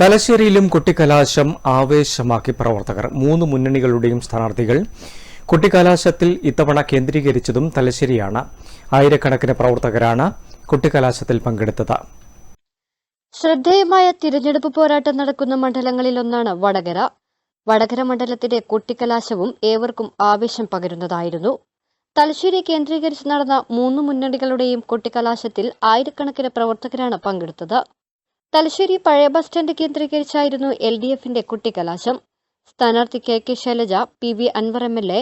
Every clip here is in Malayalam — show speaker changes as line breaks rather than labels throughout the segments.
തലശ്ശേരിയിലും കുട്ടിക്കലാശം ആവേശമാക്കി പ്രവർത്തകർ. മൂന്ന് മുന്നണികളുടെയും സ്ഥാനാർത്ഥികൾ കുട്ടിക്കലാശത്തിൽ ഇത്തവണ കേന്ദ്രീകരിച്ചതും തലശ്ശേരിയാണ്. ആയിരക്കണക്കിന് പ്രവർത്തകരാണ് കുട്ടിക്കലാശത്തിൽ പങ്കെടുത്തത്.
ശ്രദ്ധേയമായ തിരഞ്ഞെടുപ്പ് പോരാട്ടം നടക്കുന്ന മണ്ഡലങ്ങളിലൊന്നാണ് വടകര. വടകര മണ്ഡലത്തിന്റെ കുട്ടിക്കലാശവും ഏവർക്കും ആവേശം പകരുന്നതായിരുന്നു. തലശ്ശേരി കേന്ദ്രീകരിച്ച് നടന്ന മൂന്ന് മുന്നണികളുടെയും കുട്ടിക്കലാശത്തിൽ ആയിരക്കണക്കിന് പ്രവർത്തകരാണ് പങ്കെടുത്തത്. തലശ്ശേരി പഴയ ബസ് സ്റ്റാൻഡ് കേന്ദ്രീകരിച്ചായിരുന്നു എൽ ഡി എഫിന്റെ കുട്ടിക്കലാശം. സ്ഥാനാർത്ഥി K K Shailaja P V Anvar M L A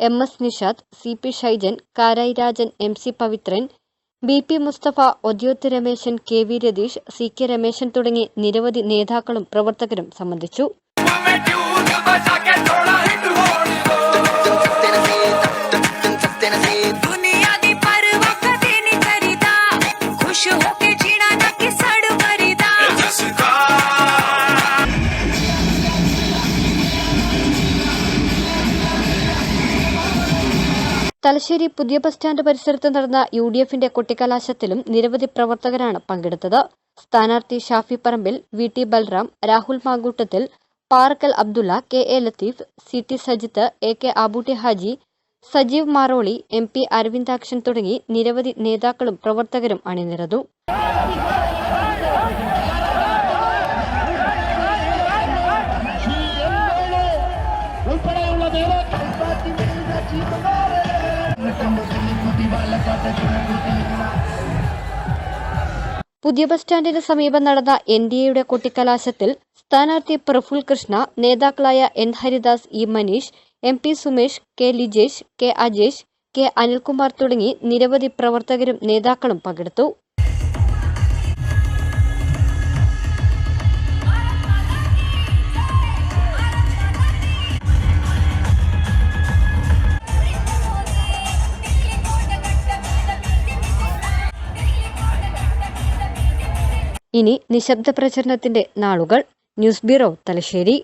M S Nishad C P Shaijan Karayi Rajan M C Pavithran B P Mustafa Odiyoth Rameshan K V Ratheesh C K Rameshan തുടങ്ങി നിരവധി നേതാക്കളും പ്രവർത്തകരും സംബന്ധിച്ചു. തലശ്ശേരി പുതിയ ബസ് സ്റ്റാൻഡ് പരിസരത്ത് നടന്ന യു ഡി എഫിന്റെ കൊട്ടിക്കലാശത്തിലും നിരവധി പ്രവർത്തകരാണ് പങ്കെടുത്തത്. സ്ഥാനാർത്ഥി Shafi Parambil V T Balram Rahul Mamkootathil Parakkal Abdulla K A Latheef C T Sajith A K Abootty Haji Sajeev Maroli M P Aravindakshan തുടങ്ങി നിരവധി നേതാക്കളും പ്രവർത്തകരും അണിനിരന്നു. പുതിയ ബസ് സ്റ്റാൻഡിന് സമീപം നടന്ന എൻ ഡി എയുടെ കൊട്ടിക്കലാശത്തിൽ സ്ഥാനാർത്ഥി പ്രഫുൽ കൃഷ്ണ നേതാക്കളായ N Haridas E Maneesh M P Sumesh K Lijesh K Ajesh K Anilkumar തുടങ്ങി നിരവധി പ്രവർത്തകരും നേതാക്കളും പങ്കെടുത്തു. ഇനി നിശബ്ദ പ്രചരണത്തിന്റെ നാളുകൾ. News bureau Thalassery.